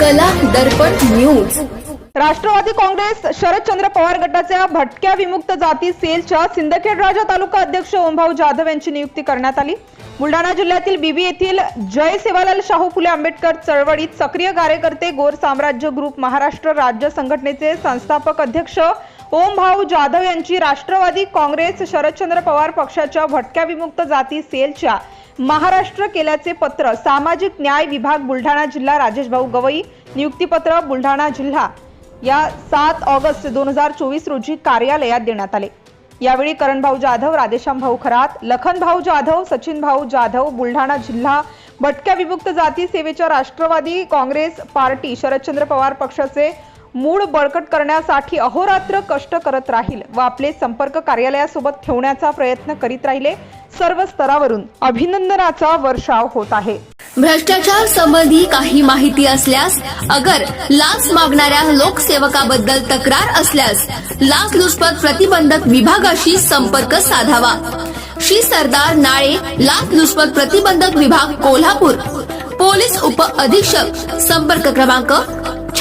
कला दर्पण न्यूज. राष्ट्रवादी काँग्रेस शरदचंद्र पवार गटाच्या भटक्या विमुक्त जाती सेलच्या सिंदखेड राजा तालुका अध्यक्ष ओमभाऊ जाधव यांची नियुक्ती करण्यात आली. बुलढाणा जिल्ह्यातील बीबी येथील जय सेवालाल शाहू फुले आंबेडकर चळवळीत सक्रिय कार्यकर्ते गोर साम्राज्य ग्रुप महाराष्ट्र राज्य संघटनेचे संस्थापक अध्यक्ष ओम भाऊ जाधव यांची राष्ट्रवादी काँग्रेस शरदचंद्र पवार पक्षाच्या भटक्या विमुक्त जाती सेलच्या महाराष्ट्र केल्याचे पत्र सामाजिक न्याय विभाग बुलढाणा जिल्हा राजेश भाऊ गवई नियुक्तीपत्र बुलढाणा जिल्हा या सात ऑगस्ट दोन हजार चोवीस रोजी कार्यालयात देण्यात आले. यावेळी करणभाऊ जाधव राधेश्याम भाऊ खरात लखन भाऊ जाधव सचिन भाऊ जाधव बुलढाणा जिल्हा भटक्या विमुक्त जाती सेवेच्या राष्ट्रवादी काँग्रेस पार्टी शरदचंद्र पवार पक्षाचे मूळ बळकट करण्यासाठी अहोरात्र कष्ट करत राहील व आपले संपर्क कार्यालयासोबत ठेवण्याचा प्रयत्न करीत राहिले. सर्व स्तरावरून अभिनंदनाचा वर्षाव होत आहे. भ्रष्टाचार संबंधी काही माहिती असल्यास अगर लाच मागणाऱ्या लोकसेवकाबद्दल तक्रार असल्यास लाचलुचपत प्रतिबंधक विभागाशी संपर्क साधावा. श्री सरदार नाळे लाचलुचपत प्रतिबंधक विभाग कोल्हापूर. पोलीस उप अधीक्षक संपर्क क्रमांक